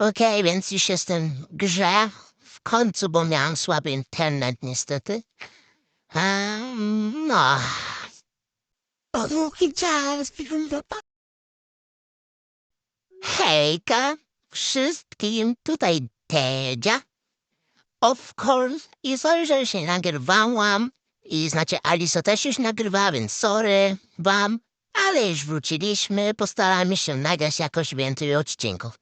Okej, więc już jestem w grze. W końcu, bo miałem słaby internet niestety. Um, no. O długi czas. Hejka wszystkim, tutaj Tedzia. Of course, i sorry, że się nagrywałam. I znaczy Aliso też już nagrywa, więc sorry wam. Ale już wróciliśmy, postaramy się nagrać jakoś więcej odcinków.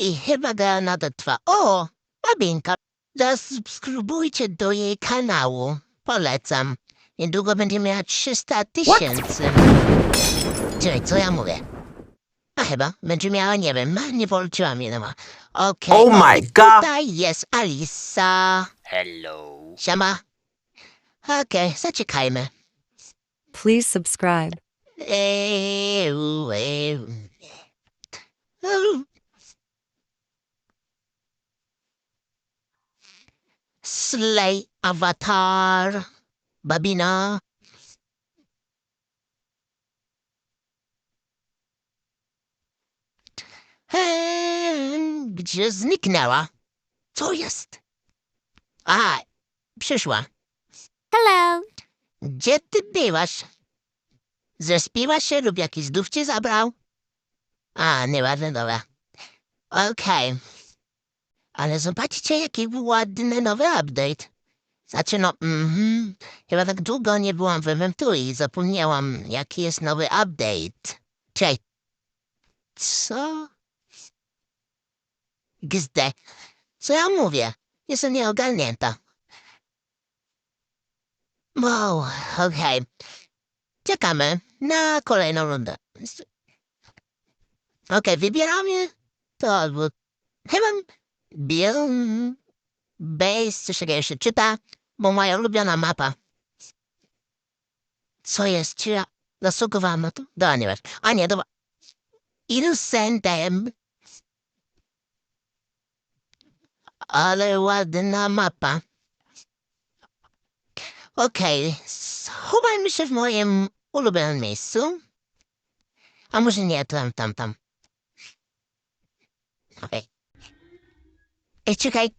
I chyba ga nadal trwa. O, Babinka, zasubskrybujcie do jej kanału. Polecam. Niedługo będzie miała 300 tysięcy. Czekaj, co ja mówię? A chyba będzie miała, nie wiem, nie policzyłam ile ma. Okej. Oh o, my God. Tutaj jest Alisa. Hello. Siema. Okej, zaczekajmy. Please subscribe. Eee, eee, u. U. Slay Avatar. Babina. Eee, gdzie zniknęła? Co jest? A, przyszła. Hello. Gdzie ty byłaś? Zespiłaś się lub jakiś duch cię zabrał? A, nieładne, dobra. Okej. Ale zobaczcie, jaki ładny nowy update. Znaczy, no, mhm. Chyba tak długo nie byłam w Inventory i zapomniałam, jaki jest nowy update. Czekaj. Co? Gzde. Co ja mówię? Jestem nieogarnięta. Wow, okej. Czekamy na kolejną rundę. Okej, wybieramy to albo chyba Bill Base, coś takiego jeszcze czyta, bo moja ulubiona mapa. Co jest? Czy ja zasługowałam na to? Dobra, nie wiesz. A nie, dobra. Innocentem. Ale ładna mapa. Okej, schowajmy się w moim ulubionym miejscu. A może nie, tam, tam, tam. Okej. Ej, czekaj.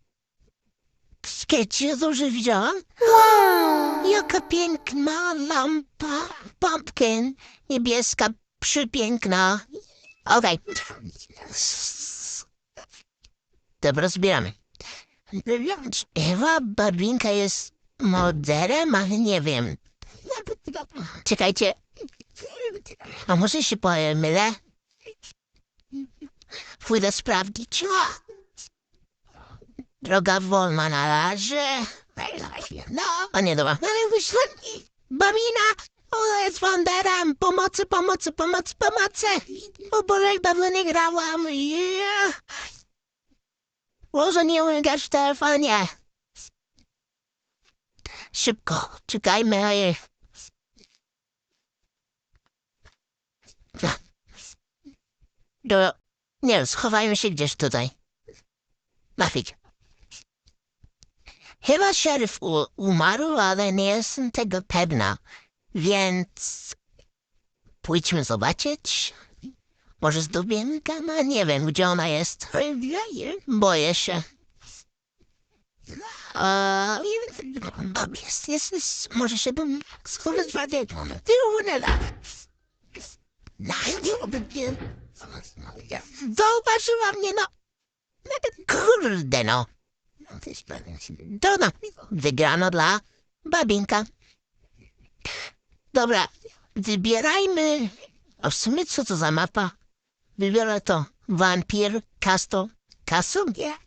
Czy ja dobrze widziałam? Wow! Jaka piękna lampa. Pumpkin. Niebieska, przepiękna. Okej. Dobra, zbieramy. Chyba Barbinka jest Moderem, ale nie wiem. Czekajcie. A może się pomylę? Pójdę sprawdzić. Droga wolna na razie. No, a nie dobra. Ale wyślę. Babina! Jest Wonderem! Pomocy, pomocy, pomocy, pomocy! O Boże, jak dawno nie grałam. Może nie umiem w telefonie. Szybko, czekajmy. Do... Nie schowajmy się gdzieś tutaj. Mafik. Chyba szeryf u- umarł, ale nie jestem tego pewna. Więc... Pójdźmy zobaczyć. Może zdobiemy gama? Nie wiem, gdzie ona jest. Boję się. A, jest, jest, jest, może się bym unela. Zauważyła mnie, no. Kurde, no. To no, wygrano dla babinka. Dobra, wybierajmy. A w sumie co to za mapa? Wybiorę to. Wampir, Castle. Castle? Nie.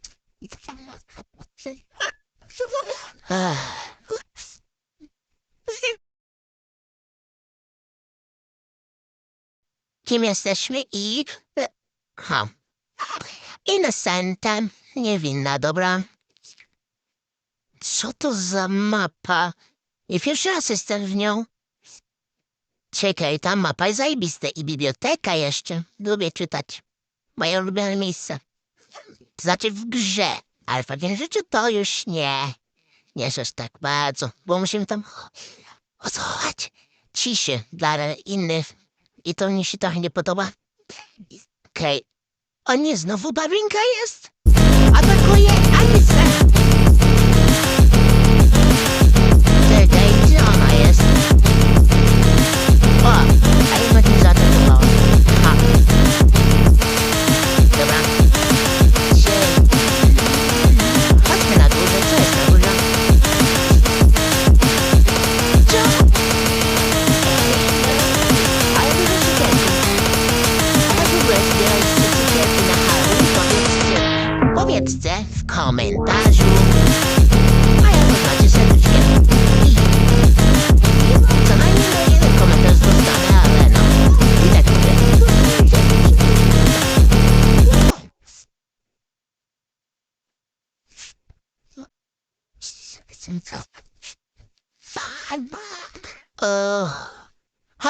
Kim jesteśmy i... e, Ha. Innocentem. Niewinna, dobra. Co to za mapa? I pierwszy raz jestem w nią. Czekaj, ta mapa jest zajebista i biblioteka jeszcze. Lubię czytać. Moje ulubione miejsce. To znaczy w grze. Ale w pewien rzeczy to już nie. Nie aż tak bardzo, bo musimy tam odchować ciszy dla innych. I to mi się trochę nie podoba. Okej, O nie, znowu babinka jest? Atakuje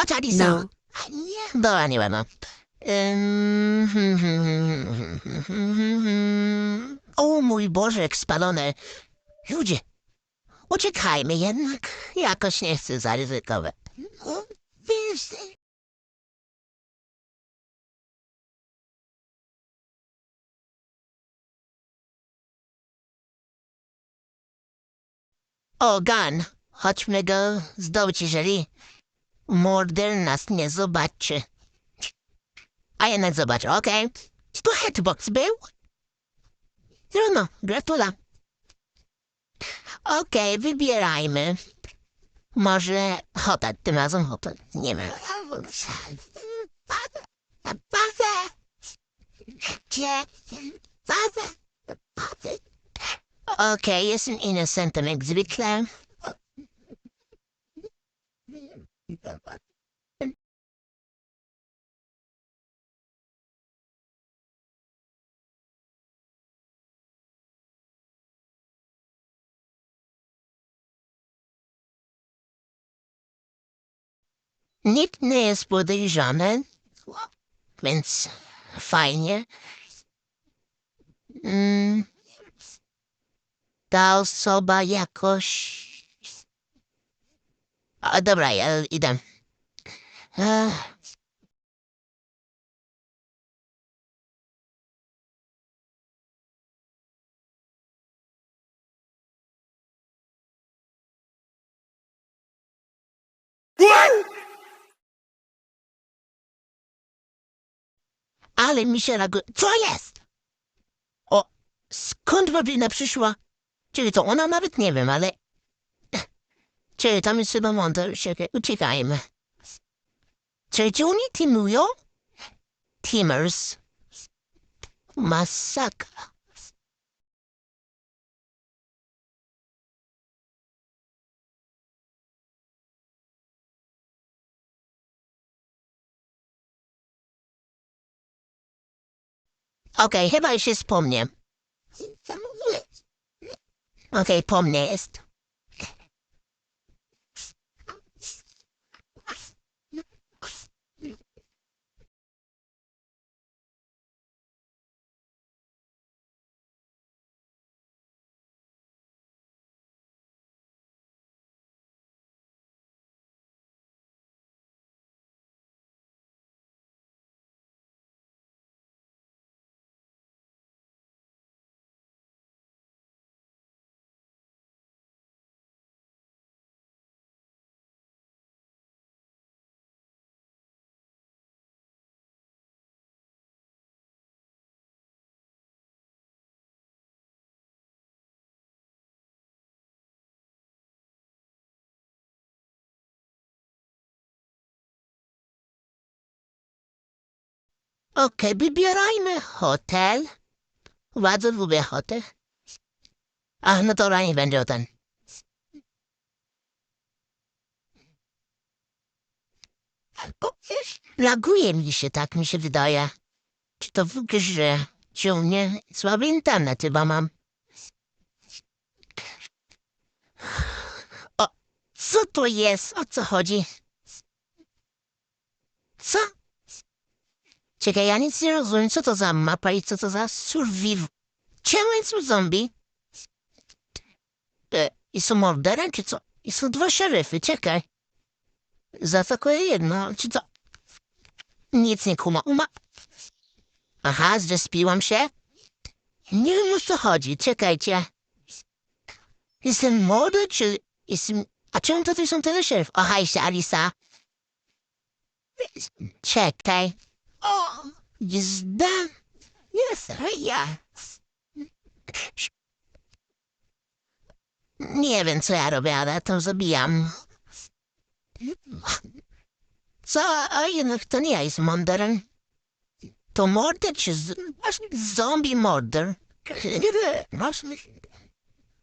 chodź Alisa. No. Nie, dobra, nie będę. Ym, hmm, hmm, hmm, hmm. O mój Boże, jak spalone. Ludzie, uciekajmy jednak. Jakoś nie chcę zaryzykować. O, wiesz, O, Gan, chodźmy go zdobyć, jeżeli morder nas nie zobaczy. A jednak zobaczy, okej. Czy tu hitbox był? Trudno, gratula. Okej, wybierajmy. Może hotel, tym razem hotel. Nie wiem. Bazę! Gdzie? Bazę! Okej, jestem innocentem jak zwykle. Nikt nie jest podejrzany, więc fajnie. Mm, ta osoba jakoś... A, dobra, ja idę. Ech. Ale mi się reaguje. Co jest? O, skąd Wawrina przyszła? Czyli to ona nawet nie wiem, ale... Czyli tam jest chyba uciekajmy. Czy czy oni teamują? Teamers. Masakra. Okej, chyba już jest po. Okej, po mnie jest. Okej, wybierajmy hotel. Bardzo lubię hotel. A, no to nie będzie ten. Laguje mi się, tak mi się wydaje. Czy to w grze ciągnie? Słaby internet chyba mam. O, co to jest? O co chodzi? Co? Czekaj, ja nic nie rozumiem. Co to za mapa i co to za survival? Czemu są zombie? E, I są morderem, czy co? I są dwa szeryfy, czekaj. Zaatakuje jedno, czy co? Nic nie kuma. Uma... Aha, zespiłam się? Nie wiem o co chodzi, czekajcie. Jestem młody, czy jestem... A czemu tutaj są tyle szeryf? Aha, jeszcze Alisa. Czekaj. O, jezda. Jest. Nie wiem, co ja robię, ale to zabijam. Co? A jednak to nie ja jest Monderem. To morder czy z... zombie morder?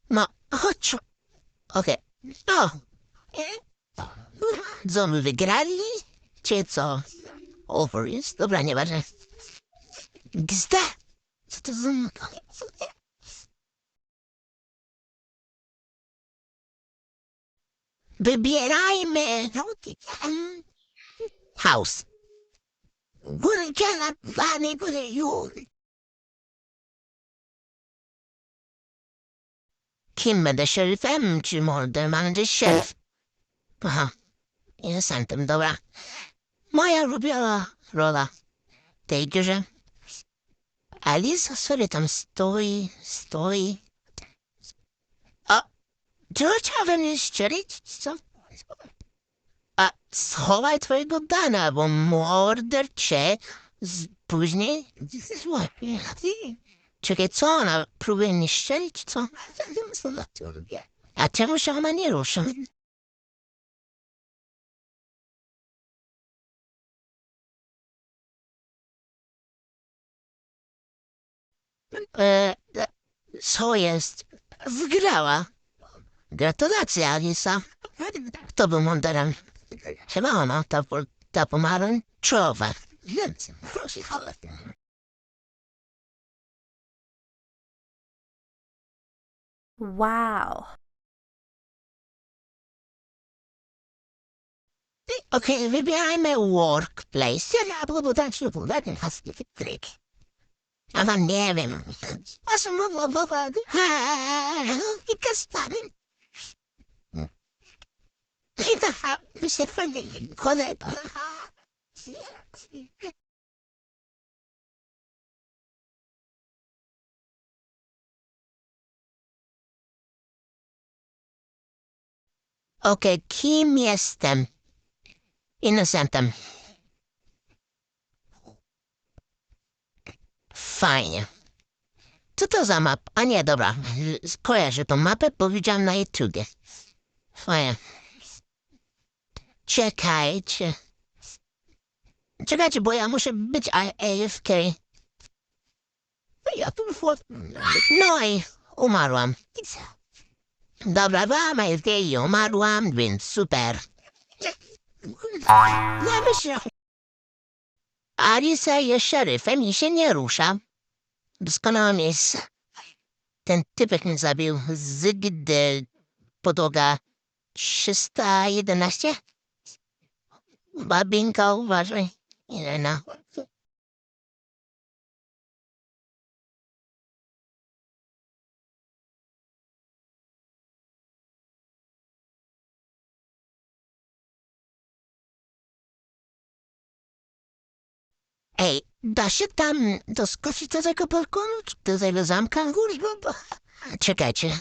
No, chodź. Okej. O. Zombie wygrali? Czy co? Over jest? Dobra, nieważne. Gzda? Co to za... Wybierajmy! House. Góry dziela, pany góry już. Kim będę szeryfem, czy mordem, będę szeryf? Aha, innocentem, dobra. Moja ulubiona rola w tej grze. Sobie tam stoi, stoi. A, czy chciałbym mnie strzelić, co? A schowaj twojego dana, bo morder cię z, później. Czekaj, co ona próbuje mnie strzelić, co? A czemu się ona nie rusza? Co jest? Wygrała. Gratulacje, Alisa. Kto był monderem? Chyba ona, ta, po- ta pomarańczowa. Wow. Okej, wybierajmy workplace. Ja byłoby tak, że ten hasty trik. A wam nie wiem. A co mogło była? I kastany. I taka, by się fajnie kolega. Okej, kim jestem? Innocentem. Fajnie. Co to za map? A nie, dobra. Kojarzę tą mapę, bo widziałem na YouTubie. Fajnie. Czekajcie. Czekajcie, bo ja muszę być AFK. Ja tu No i umarłam. Dobra, byłam AFK i umarłam, więc super. Ja myślę... Alisa jest szeryfem i się nie rusza. Doskonałe miejsce. Ten typek mnie zabił. Zygdy podłoga 311. Babinka, uważaj. Irena. Ej, da się tam doskoczyć do tego balkonu? Czy do tego zamka? Kurwa, Czekajcie.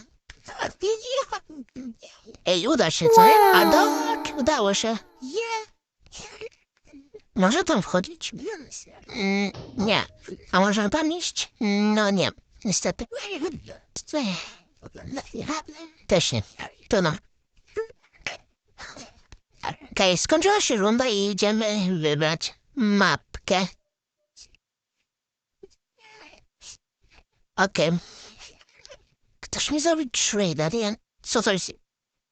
Ej, uda się, co? A tak, udało się. Może tam wchodzić? Mm, nie. A możemy tam iść? No nie, niestety. Też nie. To no. Okej, skończyła się runda i idziemy wybrać mapkę. Okej. Ktoś mi zrobił trader, nie? Co to jest?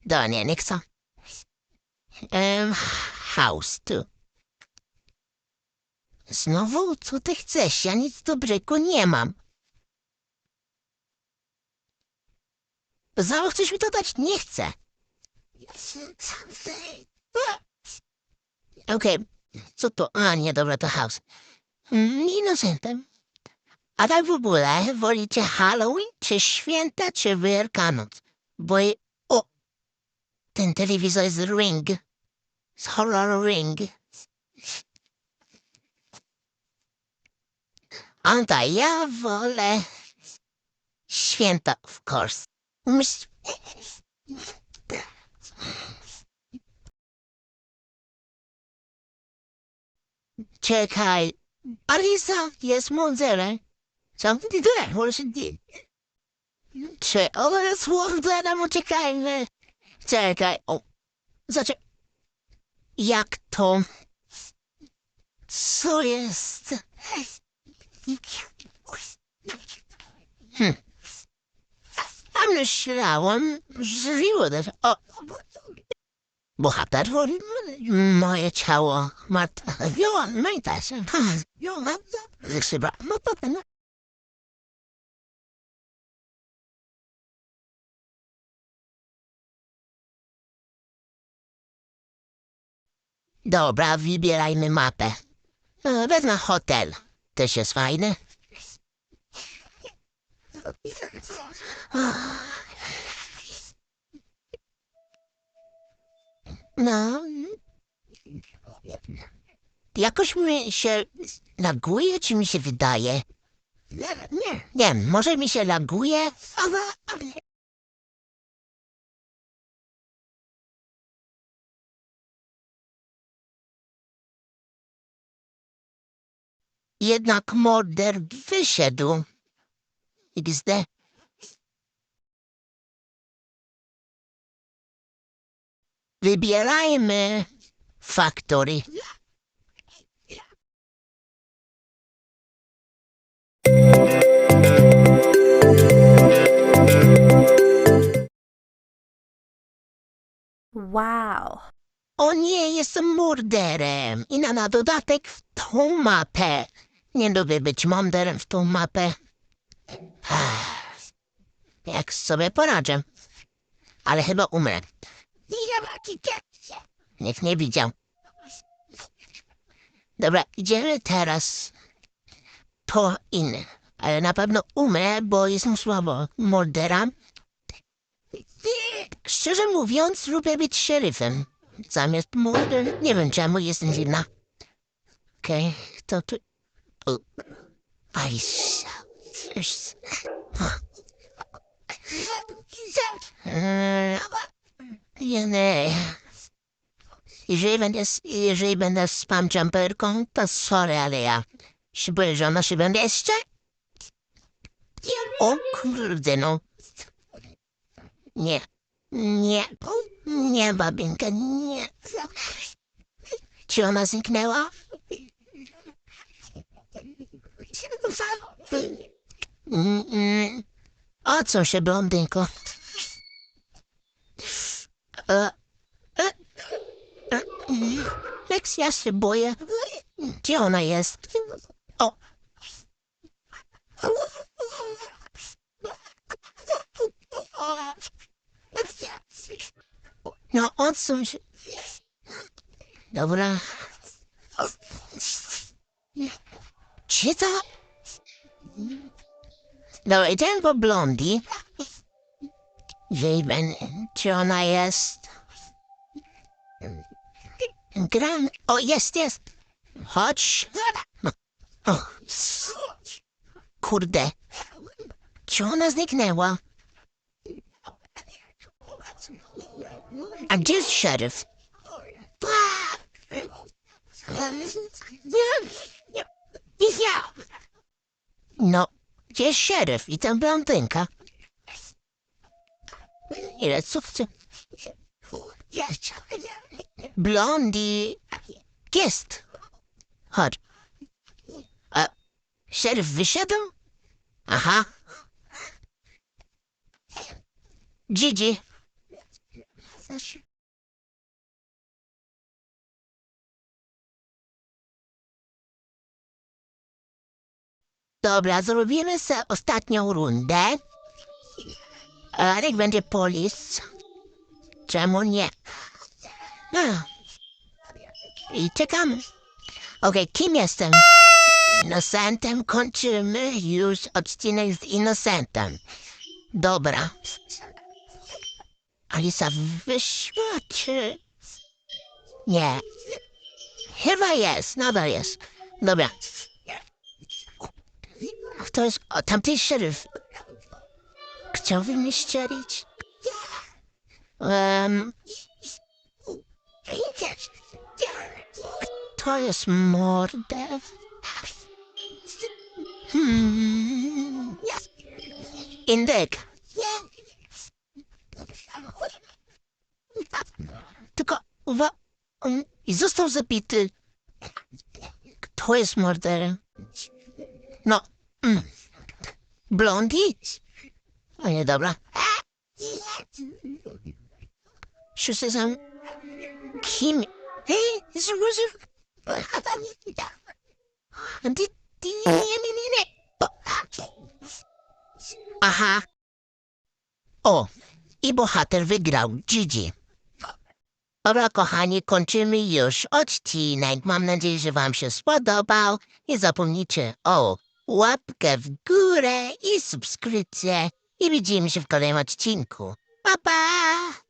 Do nie, nie chcę. Um, house, tu. Znowu? Co ty chcesz? Ja nic dobrego nie mam. Znowu chcesz mi to dać? Nie chcę. Okej, co to? A, nie, dobra, to house. Mm, Innocentem. A tak w ogóle, wolicie Halloween, czy święta, czy Wielkanoc? Bo... i- O! Ten telewizor jest Ring. Z Horror Ring. Anta, ja wolę święta, of course. Czekaj, Alisa jest mądrze. Tu możesz dzień? Czy ona jest mądrze, no czekajmy. Czekaj, o. Znaczy, jak to? Co jest? Hm. A myślałam, że Judas... O! Bohater moje ciało ma... Jo, no i też. No, chyba... No. Dobra, wybierajmy mapę. E, Wezmę hotel. Też jest fajny. No. Jakoś mi się laguje, czy mi się wydaje? Nie, nie, nie, może mi się laguje, Jednak morder wyszedł. XD. Wybierajmy faktory. Wow. O nie, jestem morderem i na dodatek w tą mapę. Nie lubię być morderem w tą mapę. Jak sobie poradzę. Ale chyba umrę. Nikt nie widział. Dobra, idziemy teraz po inny. Ale na pewno umrę, bo jestem słabo mordera. Szczerze mówiąc, lubię być szeryfem. Zamiast morder, nie wiem czemu, jestem dziwna. Okej, to tu... Eee, Ja nie. Jeżeli będę, jeżeli będę spam jumperką, to sorry, ale ja się boję, że ona się będzie jeszcze. O kurde, no. Nie. Nie. Nie, babinka, nie. Czy ona zniknęła? O co się, blondynko? E, e, e. Lex, ja się boję. Gdzie ona jest? O. No, odsuń się. Dobra. Czy to? Dobra, idziemy po blondi. Jejben, czy ona jest? Gran... O, oh, jest, jest. Chodź. O. Oh. Kurde. Czy ona zniknęła? A gdzie jest szeryf? No, gdzie szeryf i ten blondynka? Ile cudzy? Blondi jest. Chodź. A, szeryf? Aha. Gigi. Dobra, zrobimy sobie ostatnią rundę. A niech będzie polis. Czemu nie? No. I czekamy. Okej, kim jestem? Innocentem kończymy już odcinek z Innocentem. Dobra. Alisa wyszła, czy... Nie. Chyba jest, nadal jest. Dobra. To jest o, tamty szeryf. Chciałby mnie ścielić? Um, to jest morderca. Hmm. Indyk. Tylko uwa... i został zabity. Kto jest morderem? No. Mm. Blondi? O nie, dobra. Szósty sam... Kim? Hej, jest Józef. Ty, ty, nie, nie, nie, nie. Aha. O, i bohater wygrał. GG. Dobra, kochani, kończymy już odcinek. Mam nadzieję, że wam się spodobał. Nie zapomnijcie o łapkę w górę i subskrypcję. I widzimy się w kolejnym odcinku. Pa, pa!